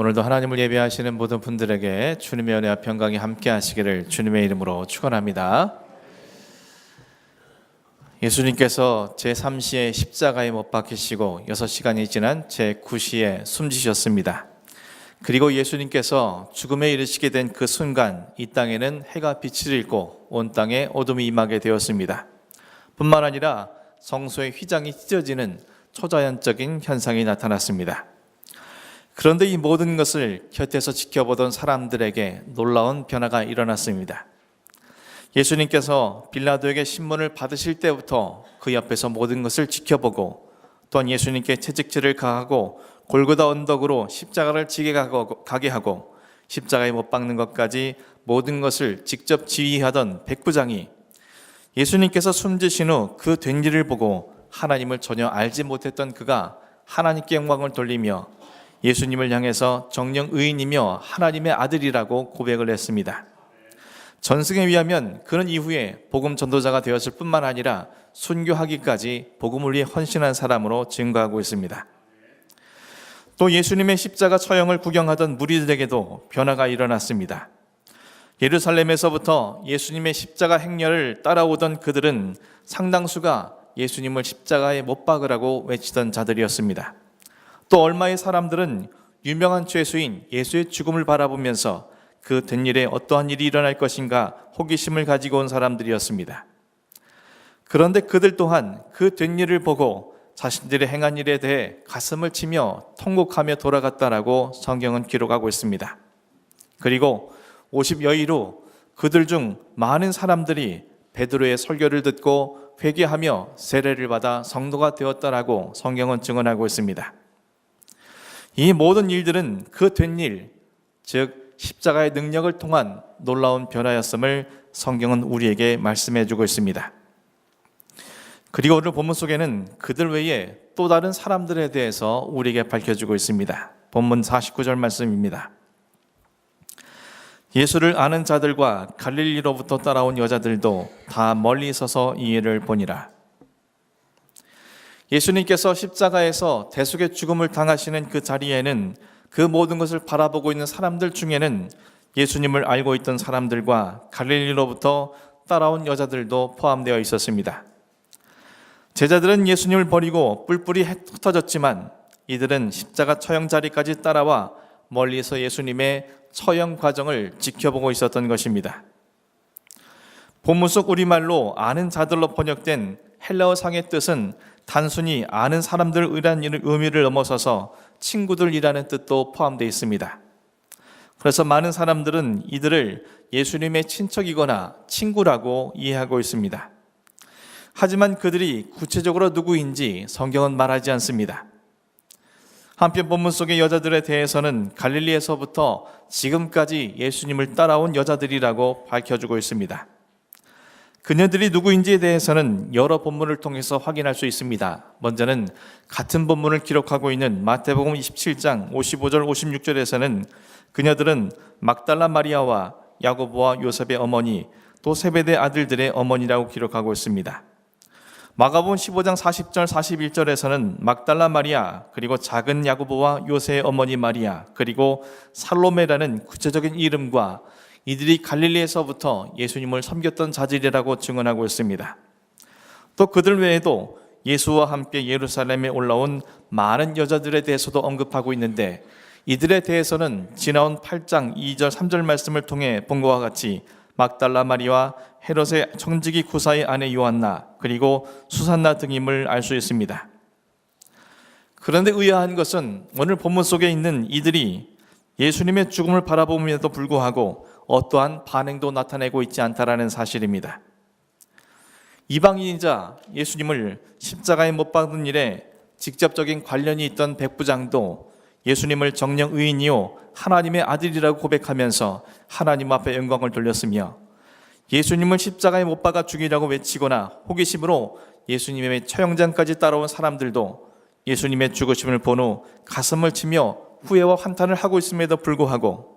오늘도 하나님을 예배하시는 모든 분들에게 주님의 은혜와 평강이 함께 하시기를 주님의 이름으로 축원합니다. 예수님께서 제3시에 십자가에 못 박히시고 6시간이 지난 제9시에 숨지셨습니다. 그리고 예수님께서 죽음에 이르시게 된 그 순간 이 땅에는 해가 빛을 잃고 온 땅에 어둠이 임하게 되었습니다. 뿐만 아니라 성소의 휘장이 찢어지는 초자연적인 현상이 나타났습니다. 그런데 이 모든 것을 곁에서 지켜보던 사람들에게 놀라운 변화가 일어났습니다. 예수님께서 빌라도에게 신문을 받으실 때부터 그 옆에서 모든 것을 지켜보고 또한 예수님께 채찍질을 가하고 골고다 언덕으로 십자가를 지게 가게 하고 십자가에 못 박는 것까지 모든 것을 직접 지휘하던 백부장이 예수님께서 숨지신 후 그 된 일을 보고 하나님을 전혀 알지 못했던 그가 하나님께 영광을 돌리며 예수님을 향해서 정령 의인이며 하나님의 아들이라고 고백을 했습니다. 전승에 의하면 그는 이후에 복음 전도자가 되었을 뿐만 아니라 순교하기까지 복음을 위해 헌신한 사람으로 증거하고 있습니다. 또 예수님의 십자가 처형을 구경하던 무리들에게도 변화가 일어났습니다. 예루살렘에서부터 예수님의 십자가 행렬을 따라오던 그들은 상당수가 예수님을 십자가에 못 박으라고 외치던 자들이었습니다. 또 얼마의 사람들은 유명한 죄수인 예수의 죽음을 바라보면서 그된 일에 어떠한 일이 일어날 것인가 호기심을 가지고 온 사람들이었습니다. 그런데 그들 또한 그된 일을 보고 자신들의 행한 일에 대해 가슴을 치며 통곡하며 돌아갔다라고 성경은 기록하고 있습니다. 그리고 50여일 후 그들 중 많은 사람들이 베드로의 설교를 듣고 회개하며 세례를 받아 성도가 되었다라고 성경은 증언하고 있습니다. 이 모든 일들은 그 된 일, 즉 십자가의 능력을 통한 놀라운 변화였음을 성경은 우리에게 말씀해 주고 있습니다. 그리고 오늘 본문 속에는 그들 외에 또 다른 사람들에 대해서 우리에게 밝혀주고 있습니다. 본문 49절 말씀입니다. 예수를 아는 자들과 갈릴리로부터 따라온 여자들도 다 멀리 서서 이 일을 보니라. 예수님께서 십자가에서 대속의 죽음을 당하시는 그 자리에는 그 모든 것을 바라보고 있는 사람들 중에는 예수님을 알고 있던 사람들과 갈릴리로부터 따라온 여자들도 포함되어 있었습니다. 제자들은 예수님을 버리고 뿔뿔이 흩어졌지만 이들은 십자가 처형 자리까지 따라와 멀리서 예수님의 처형 과정을 지켜보고 있었던 것입니다. 본문 속 우리말로 아는 자들로 번역된 헬라어상의 뜻은 단순히 아는 사람들이라는 의미를 넘어서서 친구들이라는 뜻도 포함되어 있습니다. 그래서 많은 사람들은 이들을 예수님의 친척이거나 친구라고 이해하고 있습니다. 하지만 그들이 구체적으로 누구인지 성경은 말하지 않습니다. 한편 본문 속의 여자들에 대해서는 갈릴리에서부터 지금까지 예수님을 따라온 여자들이라고 밝혀주고 있습니다. 그녀들이 누구인지에 대해서는 여러 본문을 통해서 확인할 수 있습니다. 먼저는 같은 본문을 기록하고 있는 마태복음 27장 55절 56절에서는 그녀들은 막달라 마리아와 야고보와 요셉의 어머니 또 세베대 아들들의 어머니라고 기록하고 있습니다. 마가복음 15장 40절 41절에서는 막달라 마리아 그리고 작은 야고보와 요새의 어머니 마리아 그리고 살로메라는 구체적인 이름과 이들이 갈릴리에서부터 예수님을 섬겼던 자질이라고 증언하고 있습니다. 또 그들 외에도 예수와 함께 예루살렘에 올라온 많은 여자들에 대해서도 언급하고 있는데 이들에 대해서는 지나온 8장 2절 3절 말씀을 통해 본 것과 같이 막달라 마리와 헤롯의 청지기 구사의 아내 요한나 그리고 수산나 등임을 알 수 있습니다. 그런데 의아한 것은 오늘 본문 속에 있는 이들이 예수님의 죽음을 바라보면서도 불구하고 어떠한 반응도 나타내고 있지 않다라는 사실입니다. 이방인이자 예수님을 십자가에 못 박는 일에 직접적인 관련이 있던 백부장도 예수님을 정령 의인이요 하나님의 아들이라고 고백하면서 하나님 앞에 영광을 돌렸으며 예수님을 십자가에 못 박아 죽이라고 외치거나 호기심으로 예수님의 처형장까지 따라온 사람들도 예수님의 죽으심을 본 후 가슴을 치며 후회와 환탄을 하고 있음에도 불구하고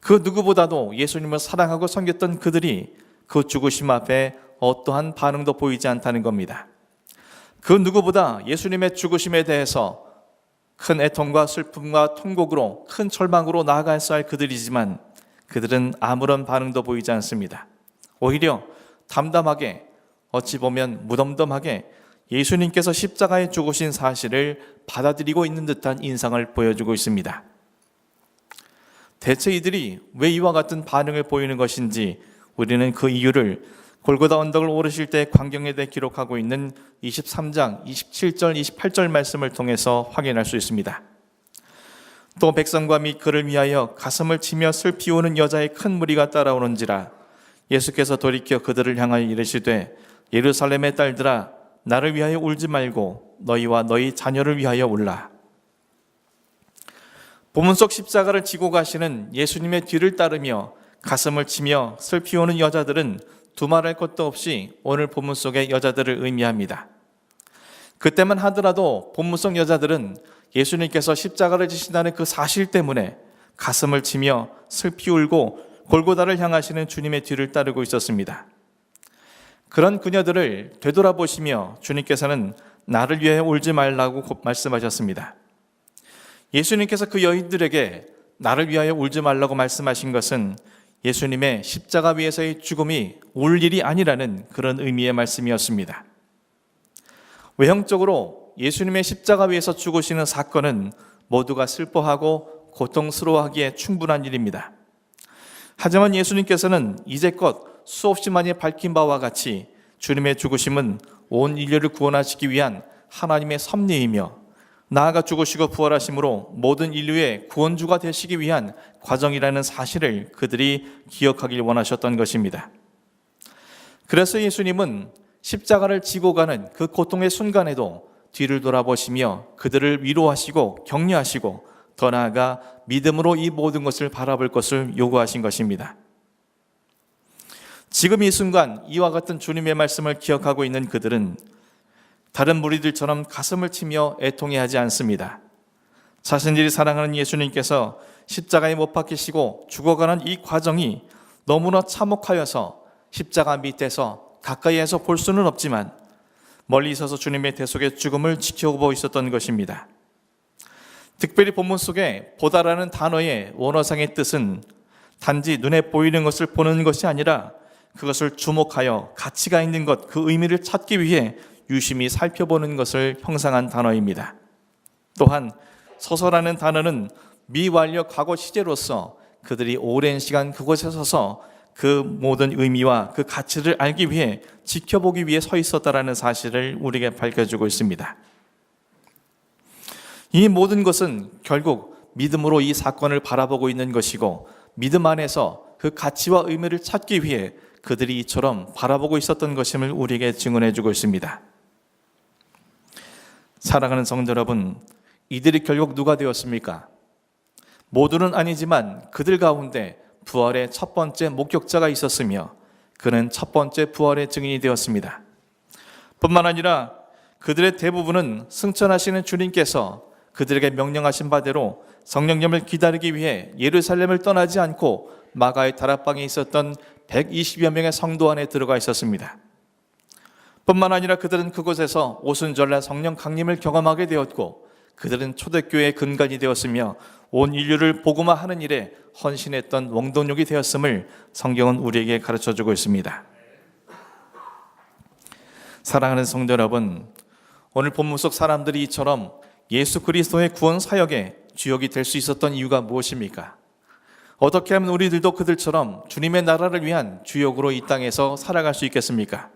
그 누구보다도 예수님을 사랑하고 섬겼던 그들이 그 죽으심 앞에 어떠한 반응도 보이지 않다는 겁니다. 그 누구보다 예수님의 죽으심에 대해서 큰 애통과 슬픔과 통곡으로 큰 절망으로 나아가야 할 그들이지만 그들은 아무런 반응도 보이지 않습니다. 오히려 담담하게 어찌 보면 무덤덤하게 예수님께서 십자가에 죽으신 사실을 받아들이고 있는 듯한 인상을 보여주고 있습니다. 대체 이들이 왜 이와 같은 반응을 보이는 것인지 우리는 그 이유를 골고다 언덕을 오르실 때 광경에 대해 기록하고 있는 23장 27절 28절 말씀을 통해서 확인할 수 있습니다. 또 백성과 및 그를 위하여 가슴을 치며 슬피 우는 여자의 큰 무리가 따라오는지라 예수께서 돌이켜 그들을 향하여 이르시되 예루살렘의 딸들아 나를 위하여 울지 말고 너희와 너희 자녀를 위하여 울라. 본문 속 십자가를 지고 가시는 예수님의 뒤를 따르며 가슴을 치며 슬피 우는 여자들은 두말할 것도 없이 오늘 본문 속의 여자들을 의미합니다. 그때만 하더라도 본문 속 여자들은 예수님께서 십자가를 지신다는 그 사실 때문에 가슴을 치며 슬피 울고 골고다를 향하시는 주님의 뒤를 따르고 있었습니다. 그런 그녀들을 되돌아보시며 주님께서는 나를 위해 울지 말라고 말씀하셨습니다. 예수님께서 그 여인들에게 나를 위하여 울지 말라고 말씀하신 것은 예수님의 십자가 위에서의 죽음이 울 일이 아니라는 그런 의미의 말씀이었습니다. 외형적으로 예수님의 십자가 위에서 죽으시는 사건은 모두가 슬퍼하고 고통스러워하기에 충분한 일입니다. 하지만 예수님께서는 이제껏 수없이 많이 밝힌 바와 같이 주님의 죽으심은 온 인류를 구원하시기 위한 하나님의 섭리이며 나아가 죽으시고 부활하심으로 모든 인류의 구원주가 되시기 위한 과정이라는 사실을 그들이 기억하길 원하셨던 것입니다. 그래서 예수님은 십자가를 지고 가는 그 고통의 순간에도 뒤를 돌아보시며 그들을 위로하시고 격려하시고 더 나아가 믿음으로 이 모든 것을 바라볼 것을 요구하신 것입니다. 지금 이 순간 이와 같은 주님의 말씀을 기억하고 있는 그들은 다른 무리들처럼 가슴을 치며 애통해하지 않습니다. 자신들이 사랑하는 예수님께서 십자가에 못 박히시고 죽어가는 이 과정이 너무나 참혹하여서 십자가 밑에서 가까이에서 볼 수는 없지만 멀리 있어서 주님의 대속의 죽음을 지켜보고 있었던 것입니다. 특별히 본문 속에 보다라는 단어의 원어상의 뜻은 단지 눈에 보이는 것을 보는 것이 아니라 그것을 주목하여 가치가 있는 것, 그 의미를 찾기 위해 유심히 살펴보는 것을 형상한 단어입니다. 또한 서서라는 단어는 미완료 과거 시제로서 그들이 오랜 시간 그곳에 서서 그 모든 의미와 그 가치를 알기 위해 지켜보기 위해 서 있었다라는 사실을 우리에게 밝혀주고 있습니다. 이 모든 것은 결국 믿음으로 이 사건을 바라보고 있는 것이고 믿음 안에서 그 가치와 의미를 찾기 위해 그들이 이처럼 바라보고 있었던 것임을 우리에게 증언해 주고 있습니다. 사랑하는 성도 여러분, 이들이 결국 누가 되었습니까? 모두는 아니지만 그들 가운데 부활의 첫 번째 목격자가 있었으며 그는 첫 번째 부활의 증인이 되었습니다. 뿐만 아니라 그들의 대부분은 승천하시는 주님께서 그들에게 명령하신 바대로 성령님을 기다리기 위해 예루살렘을 떠나지 않고 마가의 다락방에 있었던 120여 명의 성도 안에 들어가 있었습니다. 뿐만 아니라 그들은 그곳에서 오순절날 성령 강림을 경험하게 되었고 그들은 초대교회의 근간이 되었으며 온 인류를 복음화 하는 일에 헌신했던 원동력이 되었음을 성경은 우리에게 가르쳐 주고 있습니다. 사랑하는 성도 여러분, 오늘 본문 속 사람들이 이처럼 예수 그리스도의 구원 사역에 주역이 될 수 있었던 이유가 무엇입니까? 어떻게 하면 우리들도 그들처럼 주님의 나라를 위한 주역으로 이 땅에서 살아갈 수 있겠습니까?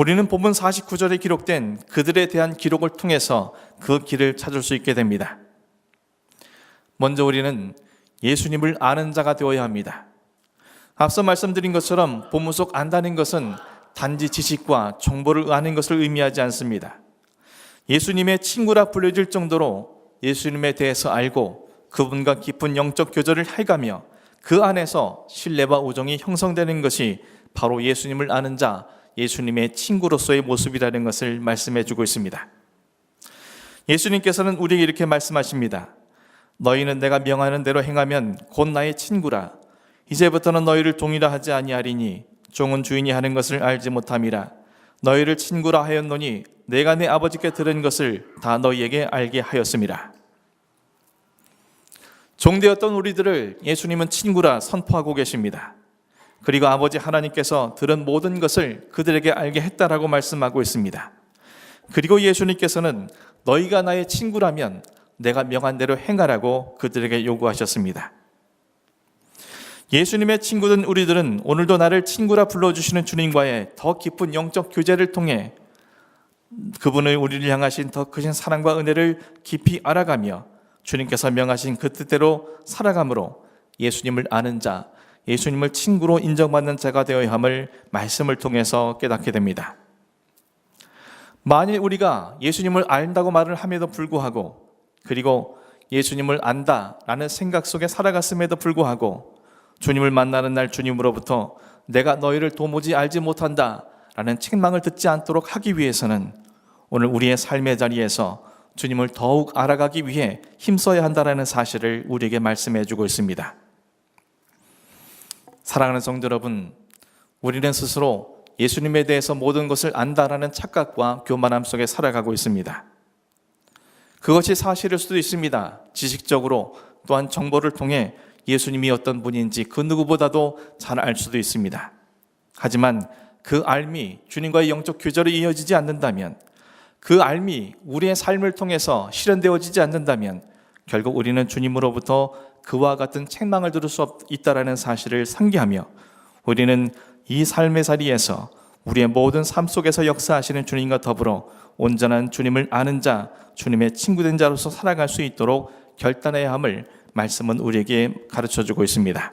우리는 본문 49절에 기록된 그들에 대한 기록을 통해서 그 길을 찾을 수 있게 됩니다. 먼저 우리는 예수님을 아는 자가 되어야 합니다. 앞서 말씀드린 것처럼 본문 속 안다는 것은 단지 지식과 정보를 아는 것을 의미하지 않습니다. 예수님의 친구라 불려질 정도로 예수님에 대해서 알고 그분과 깊은 영적 교제를 해가며 그 안에서 신뢰와 우정이 형성되는 것이 바로 예수님을 아는 자, 예수님의 친구로서의 모습이라는 것을 말씀해 주고 있습니다. 예수님께서는 우리에게 이렇게 말씀하십니다. 너희는 내가 명하는 대로 행하면 곧 나의 친구라. 이제부터는 너희를 동일하 하지 아니하리니 종은 주인이 하는 것을 알지 못함이라. 너희를 친구라 하였노니 내가 내 아버지께 들은 것을 다 너희에게 알게 하였습니다. 종되었던 우리들을 예수님은 친구라 선포하고 계십니다. 그리고 아버지 하나님께서 들은 모든 것을 그들에게 알게 했다라고 말씀하고 있습니다. 그리고 예수님께서는 너희가 나의 친구라면 내가 명한 대로 행하라고 그들에게 요구하셨습니다. 예수님의 친구된 우리들은 오늘도 나를 친구라 불러주시는 주님과의 더 깊은 영적 교제를 통해 그분을 우리를 향하신 더 크신 사랑과 은혜를 깊이 알아가며 주님께서 명하신 그 뜻대로 살아감으로 예수님을 아는 자, 예수님을 친구로 인정받는 자가 되어야 함을 말씀을 통해서 깨닫게 됩니다. 만일 우리가 예수님을 안다고 말을 함에도 불구하고 그리고 예수님을 안다라는 생각 속에 살아갔음에도 불구하고 주님을 만나는 날 주님으로부터 내가 너희를 도무지 알지 못한다 라는 책망을 듣지 않도록 하기 위해서는 오늘 우리의 삶의 자리에서 주님을 더욱 알아가기 위해 힘써야 한다라는 사실을 우리에게 말씀해 주고 있습니다. 사랑하는 성도 여러분, 우리는 스스로 예수님에 대해서 모든 것을 안다라는 착각과 교만함 속에 살아가고 있습니다. 그것이 사실일 수도 있습니다. 지식적으로 또한 정보를 통해 예수님이 어떤 분인지 그 누구보다도 잘 알 수도 있습니다. 하지만 그 알미 주님과의 영적 교제로 이어지지 않는다면 그 알미 우리의 삶을 통해서 실현되어지지 않는다면 결국 우리는 주님으로부터 그와 같은 책망을 들을 수 있다라는 사실을 상기하며 우리는 이 삶의 자리에서 우리의 모든 삶 속에서 역사하시는 주님과 더불어 온전한 주님을 아는 자, 주님의 친구된 자로서 살아갈 수 있도록 결단해야 함을 말씀은 우리에게 가르쳐 주고 있습니다.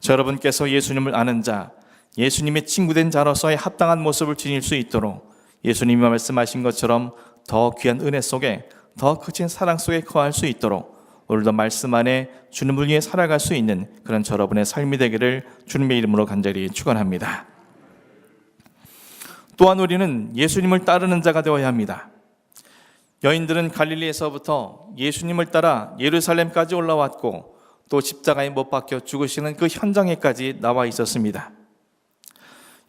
저 여러분께서 예수님을 아는 자, 예수님의 친구된 자로서의 합당한 모습을 지닐 수 있도록 예수님이 말씀하신 것처럼 더 귀한 은혜 속에 더 크신 사랑 속에 거할 수 있도록 오늘도 말씀 안에 주님을 위해 살아갈 수 있는 그런 저 여러분의 삶이 되기를 주님의 이름으로 간절히 축원합니다. 또한 우리는 예수님을 따르는 자가 되어야 합니다. 여인들은 갈릴리에서부터 예수님을 따라 예루살렘까지 올라왔고 또 십자가에 못 박혀 죽으시는 그 현장에까지 나와 있었습니다.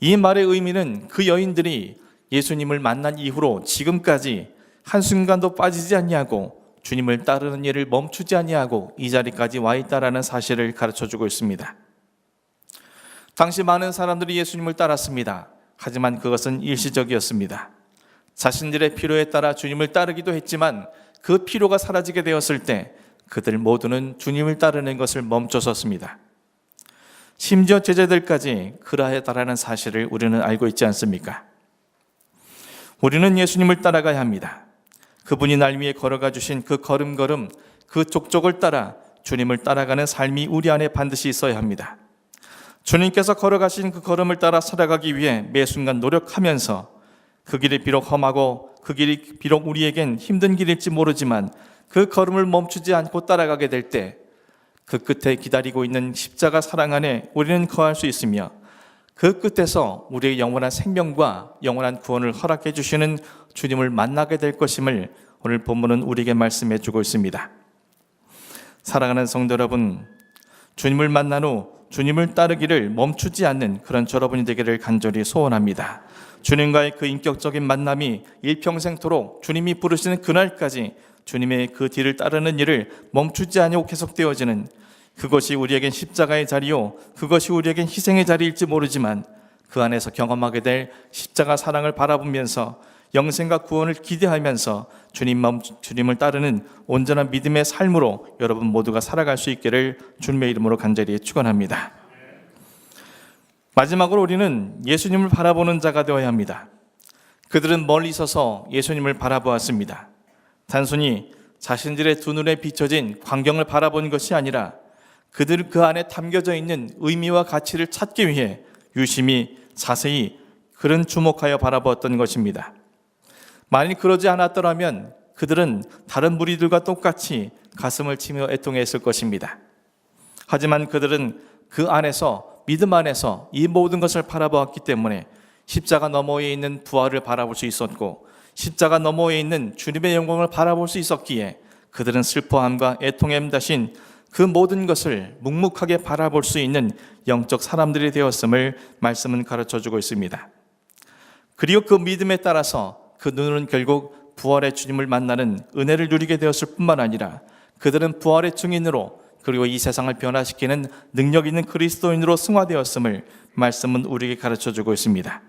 이 말의 의미는 그 여인들이 예수님을 만난 이후로 지금까지 한순간도 빠지지 않냐고 주님을 따르는 일을 멈추지 아니하고 이 자리까지 와 있다라는 사실을 가르쳐 주고 있습니다. 당시 많은 사람들이 예수님을 따랐습니다. 하지만 그것은 일시적이었습니다. 자신들의 필요에 따라 주님을 따르기도 했지만 그 필요가 사라지게 되었을 때 그들 모두는 주님을 따르는 것을 멈춰섰습니다. 심지어 제자들까지 그러하다라는 사실을 우리는 알고 있지 않습니까? 우리는 예수님을 따라가야 합니다. 그분이 날 위해 걸어가 주신 그 걸음걸음, 그 족족을 따라 주님을 따라가는 삶이 우리 안에 반드시 있어야 합니다. 주님께서 걸어가신 그 걸음을 따라 살아가기 위해 매 순간 노력하면서 그 길이 비록 험하고 그 길이 비록 우리에겐 힘든 길일지 모르지만 그 걸음을 멈추지 않고 따라가게 될 때 그 끝에 기다리고 있는 십자가 사랑 안에 우리는 거할 수 있으며 그 끝에서 우리의 영원한 생명과 영원한 구원을 허락해 주시는 주님을 만나게 될 것임을 오늘 본문은 우리에게 말씀해 주고 있습니다. 사랑하는 성도 여러분, 주님을 만난 후 주님을 따르기를 멈추지 않는 그런 여러분이 되기를 간절히 소원합니다. 주님과의 그 인격적인 만남이 일평생토록 주님이 부르시는 그날까지 주님의 그 뒤를 따르는 일을 멈추지 않고 계속되어지는 그것이 우리에겐 십자가의 자리요, 그것이 우리에겐 희생의 자리일지 모르지만 그 안에서 경험하게 될 십자가 사랑을 바라보면서 영생과 구원을 기대하면서 주님 마음, 주님을 따르는 온전한 믿음의 삶으로 여러분 모두가 살아갈 수 있기를 주님의 이름으로 간절히 축원합니다. 마지막으로 우리는 예수님을 바라보는 자가 되어야 합니다. 그들은 멀리 서서 예수님을 바라보았습니다. 단순히 자신들의 두 눈에 비춰진 광경을 바라본 것이 아니라 그들 그 안에 담겨져 있는 의미와 가치를 찾기 위해 유심히 자세히 그런 주목하여 바라보았던 것입니다. 만일 그러지 않았더라면 그들은 다른 무리들과 똑같이 가슴을 치며 애통했을 것입니다. 하지만 그들은 그 안에서 믿음 안에서 이 모든 것을 바라보았기 때문에 십자가 너머에 있는 부활을 바라볼 수 있었고 십자가 너머에 있는 주님의 영광을 바라볼 수 있었기에 그들은 슬퍼함과 애통함 대신 그 모든 것을 묵묵하게 바라볼 수 있는 영적 사람들이 되었음을 말씀은 가르쳐 주고 있습니다. 그리고 그 믿음에 따라서 그 눈은 결국 부활의 주님을 만나는 은혜를 누리게 되었을 뿐만 아니라 그들은 부활의 증인으로 그리고 이 세상을 변화시키는 능력 있는 그리스도인으로 승화되었음을 말씀은 우리에게 가르쳐 주고 있습니다.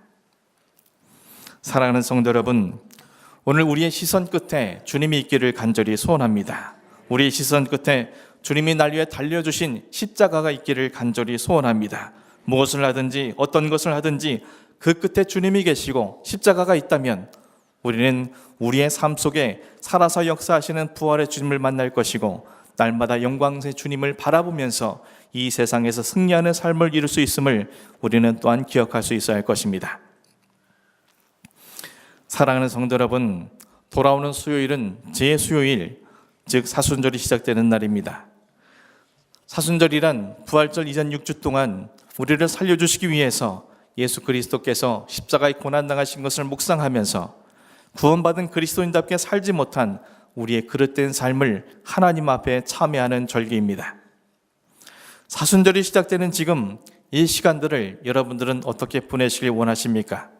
사랑하는 성도 여러분, 오늘 우리의 시선 끝에 주님이 있기를 간절히 소원합니다. 우리의 시선 끝에 주님이 날 위해 달려주신 십자가가 있기를 간절히 소원합니다. 무엇을 하든지 어떤 것을 하든지 그 끝에 주님이 계시고 십자가가 있다면 우리는 우리의 삶 속에 살아서 역사하시는 부활의 주님을 만날 것이고 날마다 영광의 주님을 바라보면서 이 세상에서 승리하는 삶을 이룰 수 있음을 우리는 또한 기억할 수 있어야 할 것입니다. 사랑하는 성도 여러분, 돌아오는 수요일은 제 수요일, 즉 사순절이 시작되는 날입니다. 사순절이란 부활절 이전 6주 동안 우리를 살려주시기 위해서 예수 그리스도께서 십자가에 고난 당하신 것을 묵상하면서 구원받은 그리스도인답게 살지 못한 우리의 그릇된 삶을 하나님 앞에 참여하는 절기입니다. 사순절이 시작되는 지금 이 시간들을 여러분들은 어떻게 보내시길 원하십니까?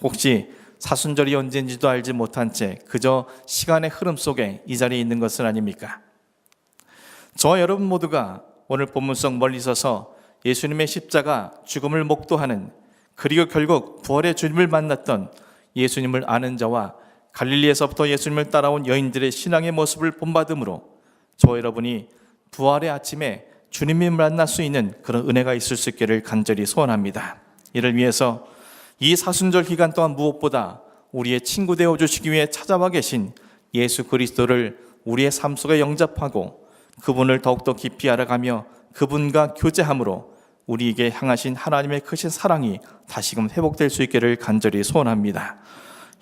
혹시 사순절이 언제인지도 알지 못한 채 그저 시간의 흐름 속에 이 자리에 있는 것은 아닙니까? 저와 여러분 모두가 오늘 본문 속 멀리 서서 예수님의 십자가 죽음을 목도하는 그리고 결국 부활의 주님을 만났던 예수님을 아는 자와 갈릴리에서부터 예수님을 따라온 여인들의 신앙의 모습을 본받음으로 저와 여러분이 부활의 아침에 주님을 만날 수 있는 그런 은혜가 있을 수 있기를 간절히 소원합니다. 이를 위해서 이 사순절 기간 동안 무엇보다 우리의 친구 되어 주시기 위해 찾아와 계신 예수 그리스도를 우리의 삶 속에 영접하고 그분을 더욱더 깊이 알아가며 그분과 교제함으로 우리에게 향하신 하나님의 크신 사랑이 다시금 회복될 수 있기를 간절히 소원합니다.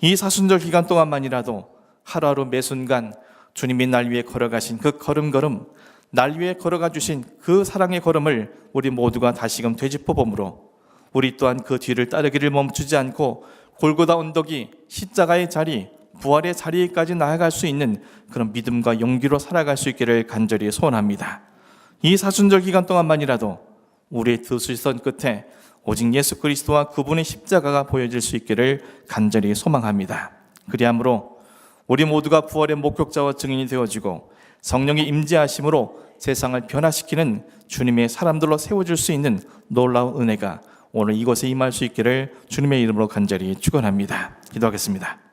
이 사순절 기간 동안만이라도 하루하루 매 순간 주님이 날 위해 걸어가신 그 걸음걸음, 날 위해 걸어가 주신 그 사랑의 걸음을 우리 모두가 다시금 되짚어 봄으로 우리 또한 그 뒤를 따르기를 멈추지 않고 골고다 언덕이 십자가의 자리, 부활의 자리까지 나아갈 수 있는 그런 믿음과 용기로 살아갈 수 있기를 간절히 소원합니다. 이 사순절 기간 동안만이라도 우리의 두 시선 끝에 오직 예수 그리스도와 그분의 십자가가 보여질 수 있기를 간절히 소망합니다. 그리함으로 우리 모두가 부활의 목격자와 증인이 되어지고 성령의 임재하심으로 세상을 변화시키는 주님의 사람들로 세워질 수 있는 놀라운 은혜가 오늘 이곳에 임할 수 있기를 주님의 이름으로 간절히 축원합니다. 기도하겠습니다.